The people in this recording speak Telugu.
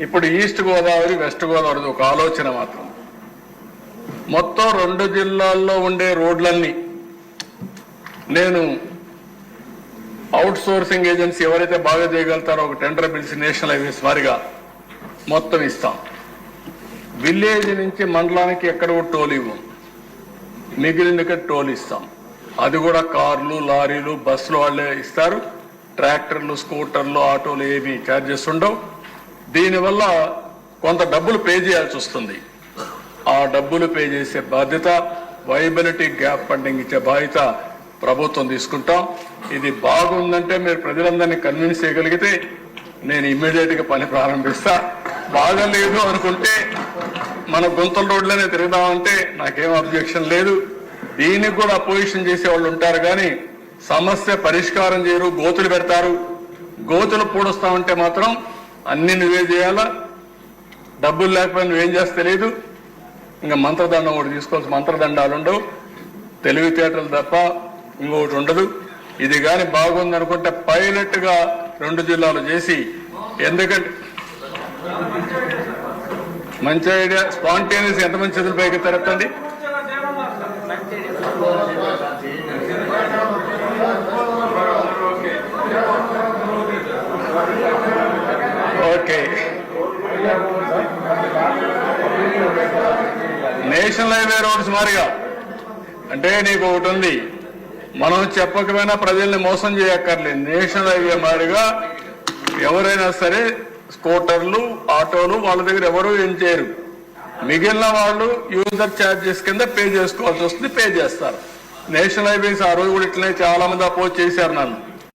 ఇప్పుడు ఈస్ట్ గోదావరి వెస్ట్ గోదావరి ఒక ఆలోచన మాత్రం. మొత్తం రెండు జిల్లాల్లో ఉండే రోడ్లన్నీ నేను అవుట్ సోర్సింగ్ ఏజెన్సీ ఎవరైతే బాగా చేయగలుగుతారో ఒక టెండర్ పిలిచి నేషనల్ హైవేస్ వారిగా మొత్తం ఇస్తాం. విలేజ్ నుంచి మండలానికి ఎక్కడ కూడా టోల్ ఇవ్వం. మిగిలిన టోల్ ఇస్తాం. అది కూడా కార్లు లారీలు బస్సులు వాళ్ళే ఇస్తారు. ట్రాక్టర్లు స్కూటర్లు ఆటోలు ఏవి ఛార్జెస్ ఉండవు. దీనివల్ల కొంత డబ్బులు పే చేయాల్సి వస్తుంది. ఆ డబ్బులు పే చేసే బాధ్యత వైబిలిటీ గ్యాప్ ఫండింగ్ ఇచ్చే బాధ్యత ప్రభుత్వం తీసుకుంటాం. ఇది బాగుందంటే మీరు ప్రజలందరినీ కన్విన్స్ చేయగలిగితే నేను ఇమ్మీడియట్గా పని ప్రారంభిస్తా. బాగలేదు అనుకుంటే మన గుంతల రోడ్లనే తిరుగుదామంటే నాకేం అబ్జెక్షన్ లేదు. దీనికి కూడా అపోజిషన్ చేసే వాళ్ళు ఉంటారు కానీ సమస్య పరిష్కారం చేయరు గోతులు పెడతారు. గోతులు పూడుస్తామంటే మాత్రం అన్ని నువ్వే చేయాలా? డబ్బులు లేకపోయినా నువ్వేం చేస్తే లేదు ఇంకా మంత్రదండం ఒకటి తీసుకోవాల్సి మంత్రదండాలు ఉండవు. తెలివితేటలు తప్ప ఇంకొకటి ఉండదు. ఇది కానీ బాగుంది అనుకుంటే పైలట్గా రెండు జిల్లాలు చేసి ఎందుకంటే మంచి ఐడియా. స్పాంటేనియస్ ఎంతమంది చేతులు పైకి తెరపండి ఓకే. నేషనల్ హైవే రోడ్స్ మారిగా. అంటే నీకు ఒకటి ఉంది. మనం చెప్పకపోయినా ప్రజల్ని మోసం చేయక్కర్లేదు. నేషనల్ హైవే మారిగా ఎవరైనా సరే స్కూటర్లు ఆటోలు వాళ్ళ దగ్గర ఎవరు ఏం చేయరు. మిగిలిన వాళ్ళు యూజర్ ఛార్జెస్ కింద పే చేసుకోవాల్సి వస్తుంది పే చేస్తారు. నేషనల్ హైవేస్ ఆ రోజు కూడా ఇట్లనే చాలా మంది అపోజ్ చేశారు నన్ను.